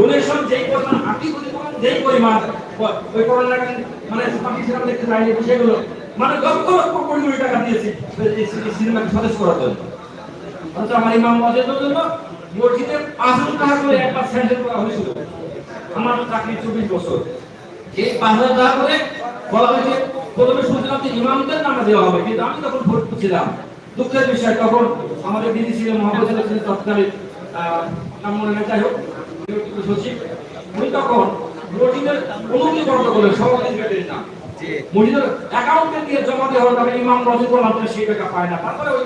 Donation যেই পরিমাণ পরিমাণ যেই পরিমাণ ওই করোনা মানে পাকিস্তান দেখতে যায়নি সেগুলো মানে লক্ষ লক্ষ কোটি কোটি টাকা দিয়েছি সিনেমাকে সতেজ করার জন্য। অথচ আমার ইমাম মসজিদের জন্য মসজিদে পাঁচ হাজার টাকা করে একবার স্যান্ডেল করা হয়েছিল। আমার চাকরি চব্বিশ বছর। এই পাঁচ হাজার টাকা করে বলা হয়েছে, প্রথমে শুনছিলাম যে ইমামদের নামে দেওয়া হবে, কিন্তু আমি তখন ভোট ছিলাম দুঃখের বিষয়, তখন আমাদের দিদি ছিলেন মহাপরিচালক ছিলেন তৎকালীন নাম মনে যাই হোক সচিব উনি তখন মসজিদের অনুমতি বন্ধ করলেন সভাপতি ব্যাটারি না। মসজিদের অ্যাকাউন্টে দিয়ে জমা দেওয়া হলো ইমাম সেই টাকা পায় না। তারপরে ওই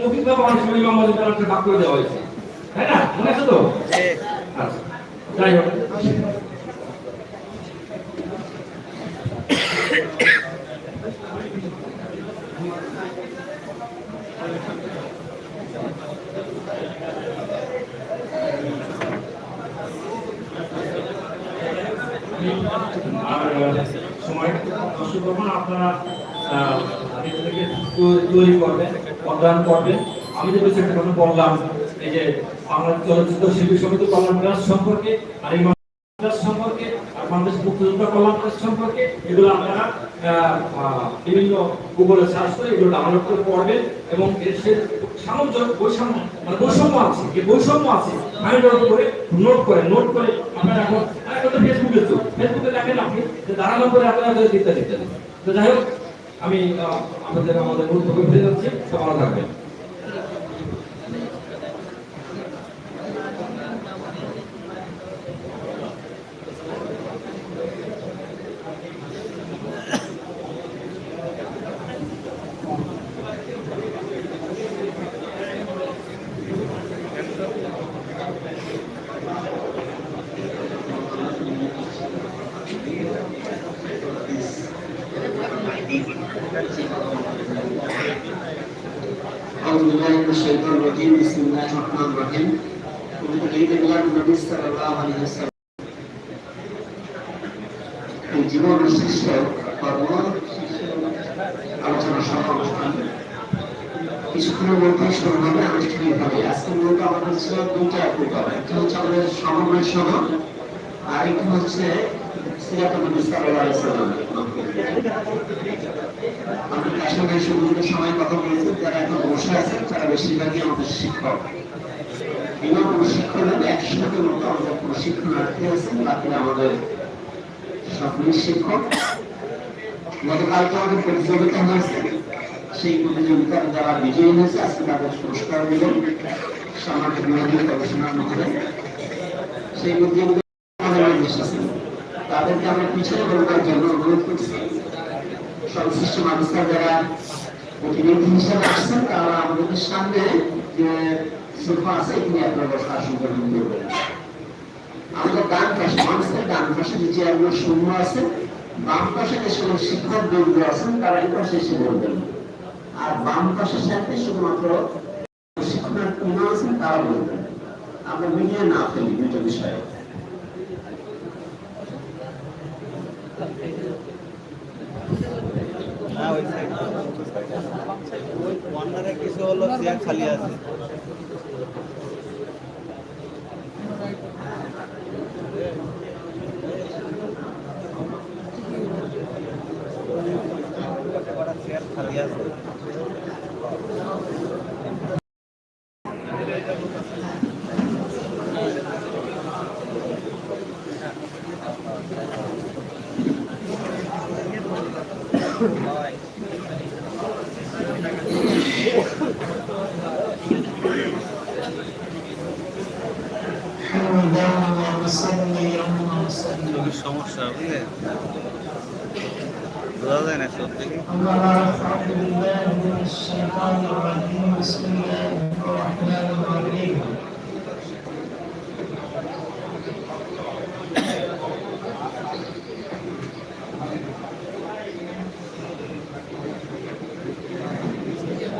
মফিক বাবা অনেক সময় ইমাম মসজিদ ব্যালেন্সে ভাগ করে দেওয়া হয়েছে। তাই না? মনে আছে তো? আচ্ছা। যাই হোক আর তৈ- তৈরি আমি যে বিষয়টা বললাম, এই যে বাংলা চলচ্চিত্র শিল্পী সমিতি কল্যাণ সম্পর্কে আর এই ট্রাস্ট সম্পর্কে আর সম্পর্কে, এগুলো আপনারা বিভিন্ন গুগলে সার্চ করে এগুলো ডাউনলোড করে পড়বেন এবং এর সে বৈষম্য মানে বৈষম্য আছে, যে বৈষম্য আছে ফাইন্ড আউট করে নোট করে নোট করে আপনারা এখন এখন তো ফেসবুকে তো ফেসবুকে দেখেন আপনি যে দাঁড়ানো করে আপনারা ইত্যাদি ইত্যাদি। তো যাই হোক, আমি আমাদের আমাদের ফিরে যাচ্ছি ভালো থাকবেন। أعوذ بالله من الشيطان الرجيم بسم الله الرحمن الرحيم وبالعيد ميلاد النبي صلى الله عليه وسلم এই জীবন শীর্ষ কর্ম আলোচনা সভা অনুষ্ঠান কিছুক্ষণের মধ্যে শুরু হবে আনুষ্ঠানিকভাবে আজকে মূলত আমাদের ছিল দুইটা প্রোগ্রাম একটা হচ্ছে আমাদের সমন্বয় সভা আর একটা হচ্ছে শিক্ষক এবং প্রশিক্ষণের মতো আমাদের প্রতিযোগিতা হয়েছে সেই প্রতিযোগিতার যারা বিজয়ী হয়েছে আজকে তাদের পুরস্কার দিলেন সামাজিক বিরোধী গবেষণার সেই প্রতিযোগিতা তাদেরকে আমরা পিছনে বলবার জন্য অনুরোধ করছি। সংশ্লিষ্ট মানুষরা যারা প্রতিনিধি হিসাবে আসছেন, তারা আমাদের সামনে যে সোফা আছে এখানে আপনারা বসা আসন করবেন আমাদের ডান পাশে, মানুষের ডান পাশে যে চেয়ারগুলো শূন্য আছে, বাম পাশে যে সকল শিক্ষক বন্ধু আছেন, তারা এই পাশে এসে বলবেন। আর বাম পাশের সাথে শুধুমাত্র শিক্ষণার্থী আছেন, তারা বলবেন। আমরা মিলিয়ে না ফেলি দুটো বিষয়ে না ওই সাইড কর্নারে কিছু হলো চেয়ার খালি আছে। সমস্যা বুঝলে বোঝা যায় না সত্যি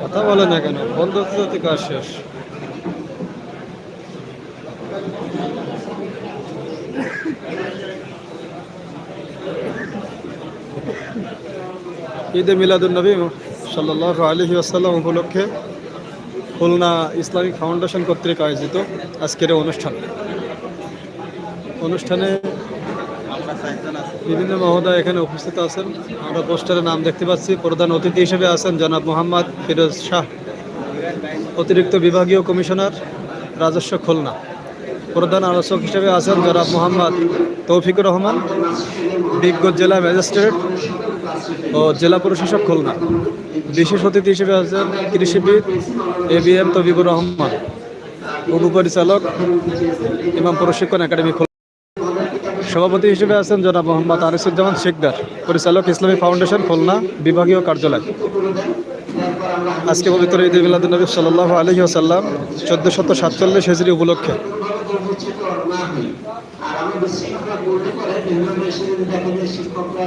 কথা বলে না কেন বন্ধ প্রতি কাজ শেষ ঈদে মিলাদুল নবী সাল্লাহ আলহি আসাল্লাম উপলক্ষে খুলনা ইসলামিক ফাউন্ডেশন কর্তৃক আয়োজিত আজকের অনুষ্ঠান। অনুষ্ঠানে বিভিন্ন মহোদয় এখানে উপস্থিত আছেন। আমরা পোস্টারে নাম দেখতে পাচ্ছি। প্রধান অতিথি হিসেবে আছেন জনাব মোহাম্মদ ফিরোজ শাহ, অতিরিক্ত বিভাগীয় কমিশনার রাজস্ব খুলনা। প্রধান আলোচক হিসেবে আছেন জনাব মোহাম্মদ তৌফিকুর রহমান, বিজ্ঞ জেলা ম্যাজিস্ট্রেট ও জেলা প্রশাসক খুলনা। বিশেষ অতিথি হিসেবে আছেন কৃষিবিদ A B M Tabibur Rahman, উপপরিচালক ইমাম প্রশিক্ষণ একাডেমি সভাপতি হিসেবে আছেন জনাব মোহাম্মদ আনিসুজ্জামান শেখদার পরিচালক ইসলামী ফাউন্ডেশন খুলনা বিভাগীয় কার্যালয়। আজকে পবিত্র ঈদ মিলাদ নবী সাল্লাহ আলহি আসাল্লাম চোদ্দ শত সাতচল্লিশ হেজরি উপলক্ষে। শিক্ষকরা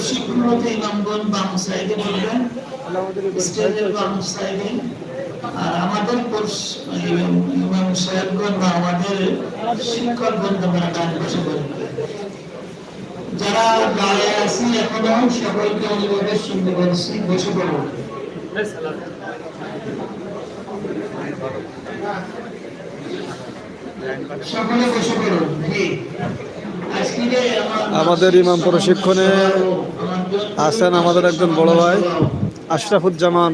শিক্ষকতে ইমামগণ বাম সাইডে বলবেন আর আমাদের আমাদের শিক্ষকগণ তোমরা ডান পাশে বলবেন যারা গায়ে আছি এখনও, সকলকে অনুরোধে শুনতে বলছি, বসে পড়ুন সকলে বসে পড়ুন আমার- আমাদের ইমাম প্রশিক্ষণে আছেন আমাদের একজন বড় ভাই, আশরাফুজ্জামান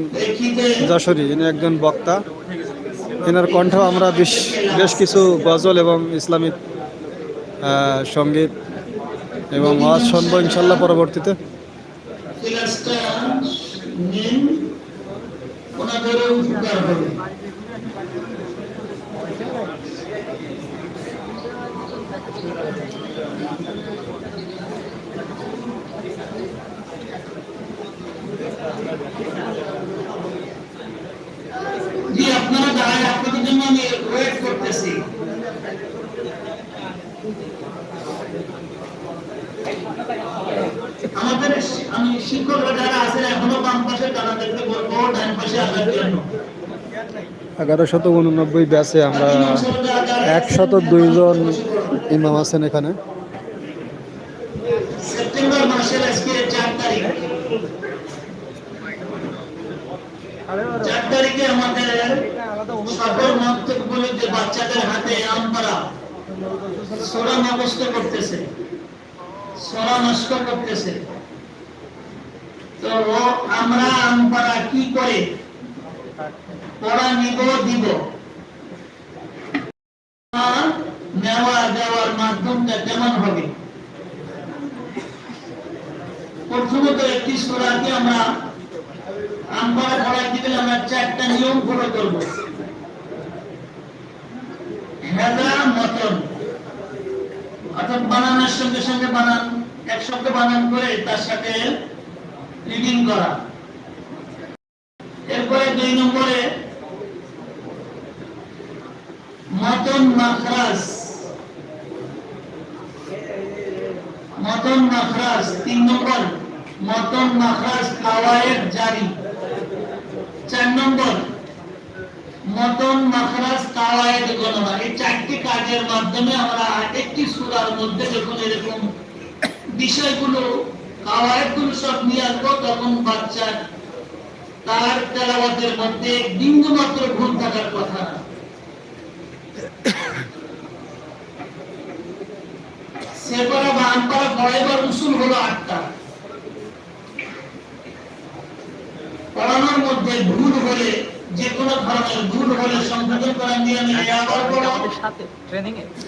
যশোরী। ইনি একজন বক্তা। এনার কণ্ঠ আমরা বেশ বেশ কিছু গজল এবং ইসলামিক সংগীত এবং ওয়াজ শুনব ইনশাল্লাহ পরবর্তীতে। উপকার জি আপনারা দাঁড়ায় আপনাদের জন্য আমি ওয়েট করতেছি। আমাদের আমি শিক্ষকরা যারা আছেন এখনও বাম পাশে তাদেরকে বলব ডান পাশে আসার জন্য। এগারো শত উননব্বই ব্যাচে আমরা একশত দুইজন ইমাম আছেন এখানে। সেপ্টেম্বর মাসের আজকে চার তারিখ। চার তারিখে আমাদের সকল মন্তব্যগুলো যে বাচ্চাদের হাতে আমপারা সোরা মুখস্থ করতেছে। সোরা নষ্ট করতেছে। তো ও- আমরা আমপারা কি করে? পড়া নিব, দিব। নেওয়া দেওয়ার মাধ্যমটা কেমন হবে? প্রথমত একটি সুরাকে আমরা আমরা পড়াইতে গেলে আমরা চারটা নিয়ম ফলো করব। হেদা মতন। অর্থাৎ বানানোর সঙ্গে সঙ্গে বানান, এক শব্দ বানান করে তার সাথে রিডিং করা। এরপরে দুই নম্বরে মতন মাখরাজ। মতন মাখরাজ, তিন নম্বর, মতন মাখরাজ কাওয়ায়েদ জারি। চার নম্বর মতন মাখরাজ কাওয়ায়েদ গণনা এই চারটি কাজের মাধ্যমে আমরা একটি সূরার মধ্যে যখন এরকম বিষয়গুলো কাওয়ায়েদগুলো সব নিয়ে আসব, তখন বাচ্চা তার তেলাওয়াতের মধ্যে বিন্দু মাত্র ভুল থাকার কথা। না সেপারা বা আনপারা পড়াইবার উসুল হলো আটটা। পড়ানোর মধ্যে ভুল হলে যে কোনো ধরনের ভুল হলে সংশোধন করার নিয়মে আবার পড়ো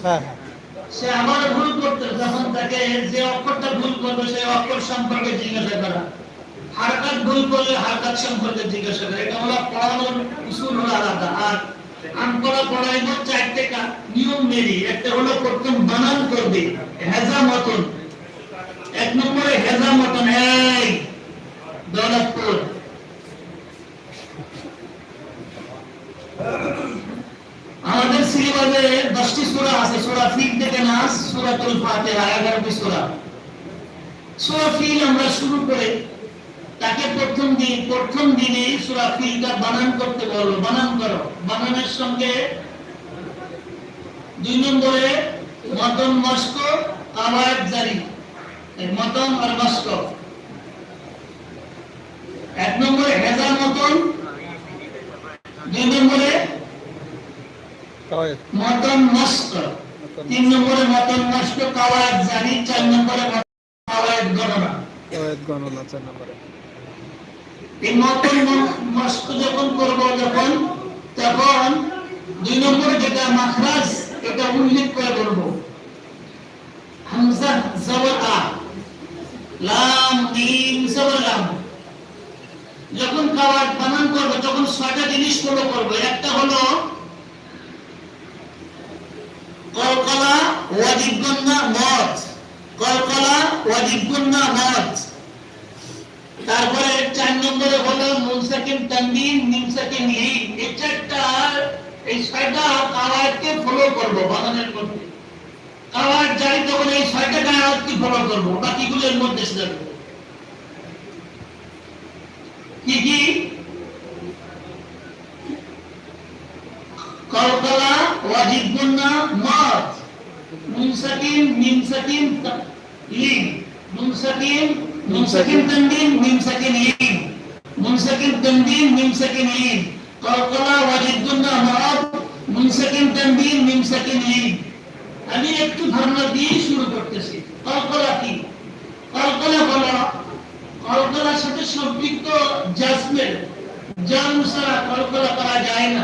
হ্যাঁ। সে আবার ভুল করতে যখন তাকে যে অক্ষরটা ভুল করবে সেই অক্ষর সম্পর্কে জিজ্ঞাসা করা। হারকাত ভুল করলে হারকাত সম্পর্কে জিজ্ঞাসা করা। এটা হলো পড়ানোর উসুল হলো আলাদা। আর আনপড়া পড়াইব নিয়ম মেরি একটা হলো প্রথম বানান করবে হেজা মতন। এক নম্বরে হেজা মতন এই দৌলতপুর আমাদের সিলেবাসে দশ সূরা আছে সূরা ফিল থেকে নাস সূরাতুল ফাতিহা 11টি সূরা সূরা ফিল আমরা শুরু করে তাকে প্রথম দিন প্রথম দিনে সূরা ফিলটা বানান করতে বলব। বানান করো। বানানের সঙ্গে দুই নম্বরে মতন মস্ক আওয়াজ জারি। মতন আর মস্ক। এক নম্বরে হেজার মতন। দুই নম্বরে মতন মস্ক। তিন নম্বরে মতন কাওয়ায়দ জারি চার নম্বরে কাওয়ায়দ গণনা। কাওয়ায়েদ গণনা চার নম্বরে। এই মতন মস্ক যখন করব যখন তখন দুই নম্বরে যেটা মাখরাজ এটা উল্লেখ করে বলব। হামজা জবর আ লাম মিম জবর লাম যখন কাওয়াত বানান করব তখন ছয়টা জিনিস ফলো করব। একটা হলো কলকলা মত কলকলা মত তারপরে চার নম্বরে হলো মুনসাকিন তানবিন এই চারটা এই ছয়টা ফলো করব বানানের মধ্যে। জারি তখন এই ছয়টা ফলো বাকিগুলোর মধ্যে সেটা কি কি? কলকলা ওয়াজিব গুন্না মত মুনসাকিন মিনসাকিন লিন মুনসাকিন মুনসাকিন তানবিন মিনসাকিন লিন মুনসাকিন তানবিন মিনসাকিন লিন কলকলা ওয়াজিব গুন্না মত মুনসাকিন তানবিন মিনসাকিন লিন আমি একটু ধারণা দিয়ে শুরু করতেছি কলকলা কি কলকলা হলো কলকলার সাথে সম্পৃক্ত জাজমের জাম ছাড়া কলকলা করা যায় না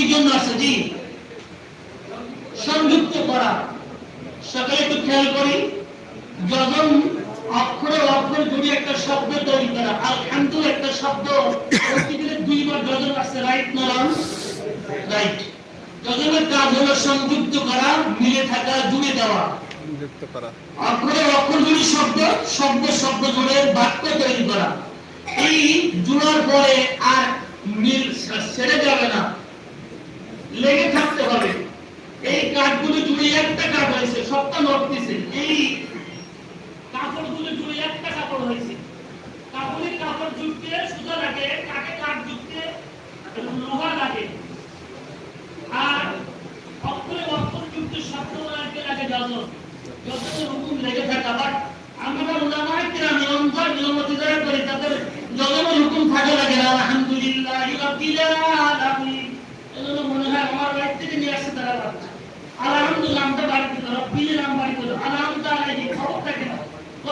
কি জন্য আসছে জি। সংযুক্ত করা। সকালে একটু খেয়াল করি। যখন অক্ষরে অক্ষরে জুড়ে একটা শব্দ তৈরি করা আর খান্তু একটা শব্দ দুইবার যজন আসছে রাইট না রাইট যজনের কাজ হলো সংযুক্ত করা মিলে থাকা জুড়ে দেওয়া। যুক্ত করা। অক্ষরে অক্ষর জুড়ে শব্দ শব্দ শব্দ জুড়ে বাক্য তৈরি করা। এই জুড়ার পরে আর মিল ছেড়ে যাবে না। লেগে থাকতে হবে। এই কাঠগুলো জুড়ে একটা কাঠ হয়েছে, সবটা নড়তেছে এই কাপড়গুলো জুড়ে কাপড় হয়েছে। কাপড়ে জুড়তে সুতা লাগে, কাঠ জুড়তে লোহা লাগে। আর অক্ষরে অক্ষর যুক্ত শব্দ লাগে লাগে যজন হুকুম লেগে থাকা বাট আমরা উলামায়ে কিরাম অন্তর নিয়মতি যারা করি, তাদের যজনের হুকুম থাকে লাগে আলহামদুলিল্লাহ রাব্বিল আলামিন এজন্য মনে হয় আমার বাড়ি থেকে নিয়ে আসছে তারা বাচ্চা আলহামদুলিল্লাহ আমরা বাড়িতে রব্বিল নাম বাড়িতে আলহামদুলিল্লাহ এই খবর থাকে না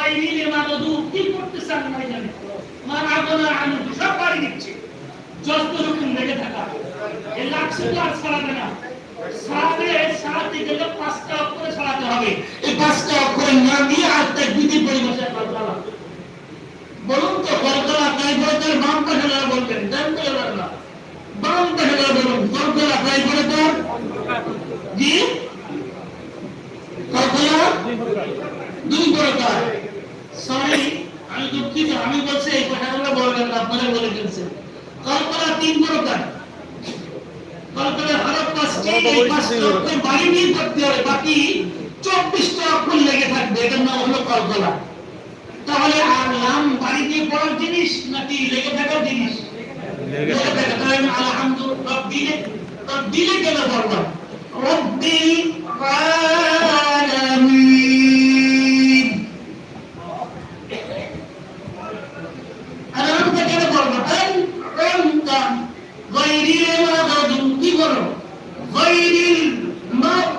কয় নিলে মাদু কি করতেছে আমি নাই? জানি মান আগনা আমি সব বাড়ি দিচ্ছে। যত রকম লেগে থাকা। এই লাগছে তো আর ছাড়াবে না। বলুন তো বাম করে না। বাম পাশে বলুন কলকাতা দুই দুঃখিত আমি বলছি এই কথাগুলো বলবেন আপনারা বলে ফেলছেন। কলকাতা তিন প্রকার। কলকাতার হরফ পাঁচটি এই পাঁচটি বাড়ি নিয়ে করতে হবে বাকি চব্বিশটা অক্ষর লেগে থাকবে এটার নাম হলো কলকলা তাহলে আর নাম বাড়ি দিয়ে পড়ার জিনিস নাকি লেগে থাকার জিনিস? লেগে থাকা তাহলে আমি আলহামদুলিল্লাহ রব্বিলে রব্বিলে কেন বললাম রব্বিল আলামিন। أنتم غير المغضوب غير المغضوب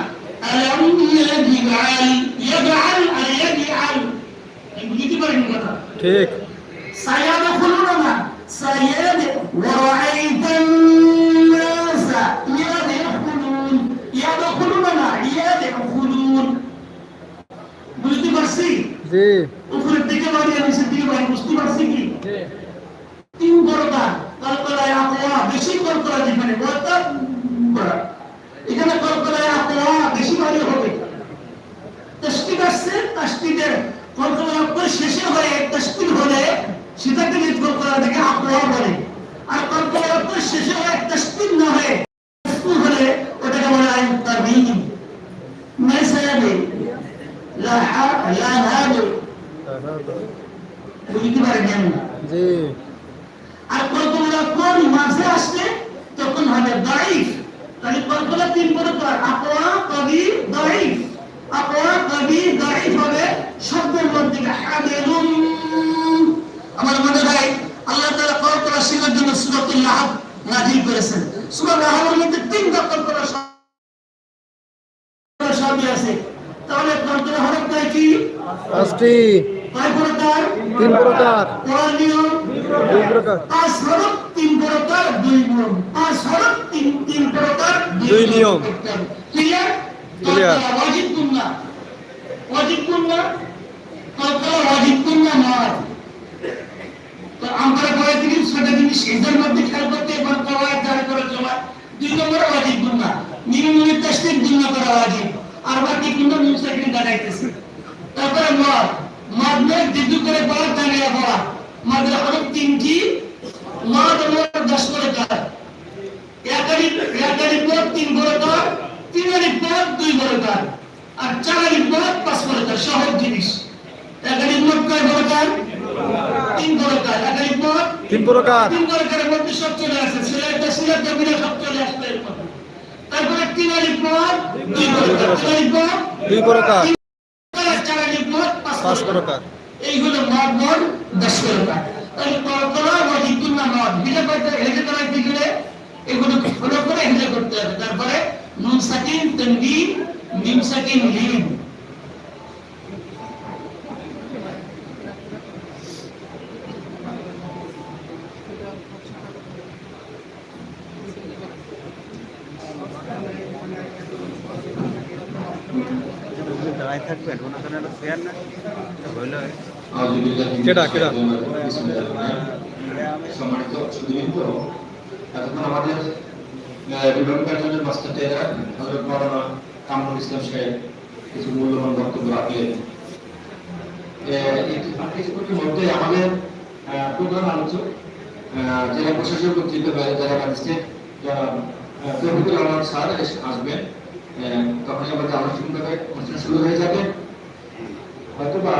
আলাম ইয়াজাল ইয়াজাল আর ইয়াজাল এই বুঝতে পারেন কথা ঠিক سيدخلون سيد ورأيت الناس يدخلون يدخلون يدخلون বুঝতে পারছি জি উপরের দিকে বাড়ি নিচের দিকে বাড়ি বুঝতে পারছি কি তিন বড়টা কলকলায় আকোয়া বেশি কলকলা যেখানে বড়টা বাড়ি হবে। তসবির আসছে কলকলা অক্ষর শেষে হয়ে তসবির হলে সেটাকে নিজ কলকলা থেকে আকোয়া বলে আর অক্ষর শেষে হয়ে তসবির না হয়ে হলে ওটাকে বলে তাবিন বুঝতে পারেন জি। আর মাঝে আসলে তখন হবে দাইফ তাহলে কল্পনা তিন প্রকার কবি কবি হবে শব্দের মধ্যে আমার মনে হয় আল্লাহ তাআলা শিখার জন্য সূরাতুল লাহব নাযিল করেছেন। সূরা লাহবের মধ্যে তিনটা কল্পনা শব্দ আছে। তাহলে কল্পনা হরফ কি? পাঁচটি। কয় প্রকার? তিন প্রকার। কোরআন দুই প্রকার। পাঁচ হরফ তিন প্রকার দুই নিয়ম। পাঁচ হরফ তিন তিন প্রকার দুই নিয়ম। Clear Clear. ওয়াজিব কুন্না ওয়াজিব কুন্না কলকলা ওয়াজিব কুন্না নয়। তো আমরা করে দিন সেটা জিনিস এদের মধ্যে খেয়াল করতে এবার করা জারি করে জমা দুই নম্বরে ওয়াজিব কুন্না নিম্নমূল্যের তেষ্টির দুন্য করা ওয়াজিব আর বাকি কুন্না মুসাকিন দাঁড়াইতেছে। তারপরে মদ। মদ নয় দিদু করে পড়া জানিয়ে পড়া মদের হরফ তিনটি। মদ হলো দশ তিন দুই আর পাঁচ সহজ জিনিস। কয় তিন প্রকার তিন প্রকার তিন প্রকারের মধ্যে সব চলে আসে সিলেটে সিলেট জমিনে সব চলে আসবে এর মধ্যে তারপরে তিনারি পদ দুই প্রকার দুই প্রকার চারারি পদ পাঁচ পাঁচ প্রকার এইগুলো মদ মদ দশ প্রকার এগুলো ফলো করে? হেলে করতে হবে। তারপরে নুন সাকিন তনবিন মিম সাকিন লিন দাঁড়ায় থাকবেন ওনাখানে একটা চেয়ার না? হইল। কেডা, কেডা? সম্মানিত সুদীবৃন্দ এতক্ষণ আমাদের বিভাগ কার্যালয়ের মাস্টার টেরা হজরত মৌলানা কামরুল ইসলাম সাহেব কিছু মূল্যবান বক্তব্য রাখলেন। মধ্যে আমাদের প্রধান আলোচক জেলা প্রশাসক কর্তৃক জেলা ম্যাজিস্ট্রেট তৌফিকুল আলম স্যার আসবেন। তখন আমাদের অনুষ্ঠান শুরু হয়ে যাবে। হয়তোবা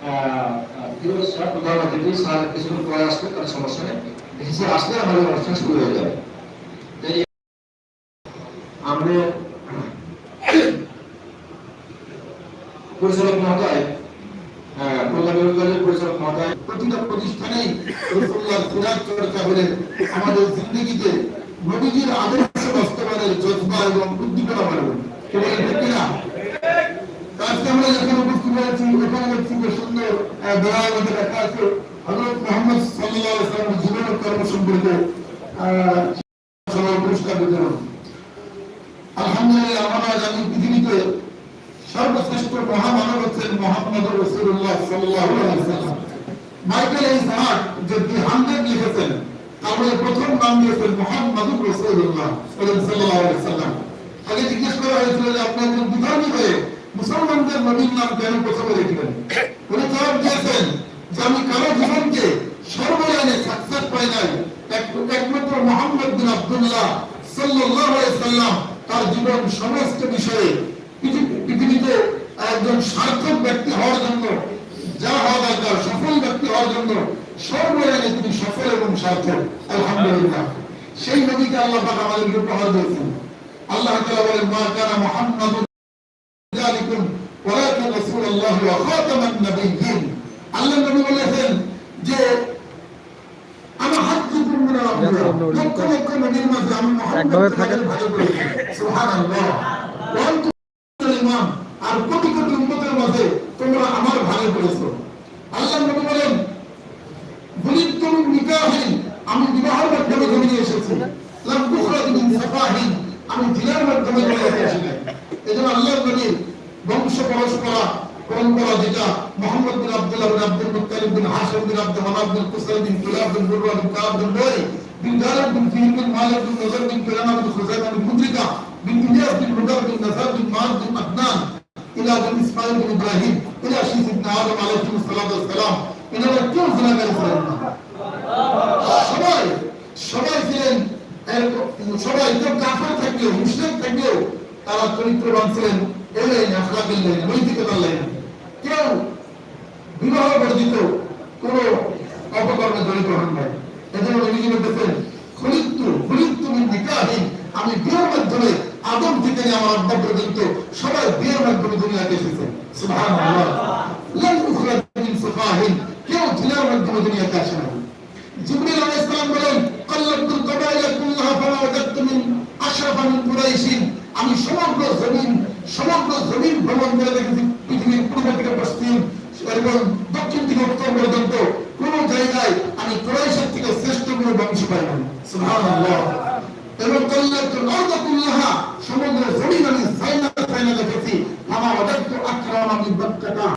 ফিরোজ স্যার প্রধান অতিথি স্যার আসবে, তার সমস্যা নেই। এসে আসলে আমাদের অনুষ্ঠান শুরু হয়ে যাবে। পরিচালক মহোদয় প্রতিষ্ঠানেই আমাদের জিন্দগিতে নবীজির আদর্শ বাস্তবায়নের জজবা এবং উদ্দীপনা বাড়বে কেবল ঠিক কিনা আজকে আমরা যখন উপস্থিত হয়েছি এখানে সুন্দর আহ, দোয়া লেখা আছে। হজরত মোহাম্মদ সাল্লাহ ইসলামের জীবন ও কর্ম সম্পর্কে পুরস্কার বিতরণ আলহামদুলিল্লাহ আমরা জানি পৃথিবীতে সর্বশ্রেষ্ঠ মহামানব হচ্ছেন মোহাম্মদ রসুল্লাহ সাল্লাল্লাহু আলাইহি ওয়াসাল্লাম। মাইকেল এইস যে দি হান্ড্রেড লিখেছেন তারপরে প্রথম নাম দিয়েছেন মোহাম্মদুর রাসূলুল্লাহ সাল্লাল্লাহু আলাইহি ওয়াসাল্লাম। আগে জিজ্ঞেস করা হয়েছিল যে আপনি একজন বিধর্মী হয়ে মুসলমানদের নবীর নাম কেন প্রথমে লিখলেন উনি জবাব দিয়েছেন যে আমি কারও জীবনকে সর্বলাইনে সাকসেস পাই নাই। একমাত্র মোহাম্মদ বিন আব্দুল্লাহ সাল্লাল্লাহু আলাইহি সাল্লাম তার জীবন সমস্ত বিষয়ে পৃথিবীতে একজন সার্থক ব্যক্তি হওয়ার জন্য যা হওয়া দরকার সফল ব্যক্তি হওয়ার জন্য সর্বলাইনে তিনি সফল এবং সার্থক। আলহামদুলিল্লাহ। সেই নবীকে আল্লাহ পাক আমাদেরকে উপহার দিয়েছেন। আল্লাহ তাআলা বলেন মা কানা মুহাম্মাদুন রাসূলুল্লাহ খাতামান নাবিয়্যিন আল্লাহ নবী বলেছেন যে আমি হাজ্জুকুম মিনাল আম্বিয়া লক্ষ লক্ষ নবীর মাঝে আমি মুহাম্মদ থাকেন। সুবহানাল্লাহ। ইমাম আর কোটি কোটি উম্মতের মাঝে তোমরা আমার ভালো করেছ। আল্লাহ নবী বলেন বুলিতুম আমি বিবাহের মাধ্যমে জমিয়ে এসেছি। লাম সাফাহিন আমি দিনের মাধ্যমে জমিয়ে এসেছি। এজন্য আল্লাহ নবী বংশ পরস্পরা পরম্পরা যেটা Muhammad bin Abdullah bin Abdul Muttalib bin Hashim bin Abdul Manaf bin Qusai bin Kilab bin Murrah bin Ka'b bin Luay bin Ghalib bin Fihr bin Malik বিন নজর বিন কিরানা বিন খুজাইমা বিন মুদ্রিকা বিন ইলিয়াস বিন মুদার বিন নাসার বিন মাদ বিন আদনান ইলা বিন ইসমাইল বিন ইব্রাহিম, ইলা শীস ইবনে আদম আলাইহিস সালাতু ওয়াস এনারা কেউ জিনা না সবাই সবাই ছিলেন সবাই কেউ কাফের থাকলেও মুসলিম থাকলেও তারা চরিত্রবান ছিলেন এই লাইনে আখলাকের লাইনে নৈতিকতার লাইনে কেউ বিবাহ বর্জিত কোন অপকর্মে জড়িত হন নাই। এজন্য নবীজি বলতেছেন, খলিত্তু খলিত্তু মিন নিকাহিন আমি বিয়ের মাধ্যমে আদম থেকে নিয়ে আমার আব্বা পর্যন্ত সবাই বিয়ের মাধ্যমে দুনিয়াতে এসেছে। সুবহানাল্লাহ। লাম উখরাজ মিন কেউ জিনার মাধ্যমে দুনিয়াতে আসে না জিবরিল আলাইহিস সালাম বলেন কাল্লাতুল কাবাইলা কুল্লাহা ফামা ওয়াজাদতু মিন আশরাফা মিন কুরাইশিন। আমি সমগ্র জমিন সমগ্র জমিন ভ্রমণ করে দেখেছি। পৃথিবীর পূর্ব থেকে পশ্চিম, এবং দক্ষিণ থেকে উত্তর পর্যন্ত কোন জায়গায় আমি কোরাইশের থেকে শ্রেষ্ঠ কোনো বংশ পাই না সুবহানাল্লাহ। এবং কাল্লাতুল আরদ সমগ্র জমিন আমি সাইনা সাইনা দেখেছি। আমার ওয়াজাদতু আকরামা মিন বাক্কাতা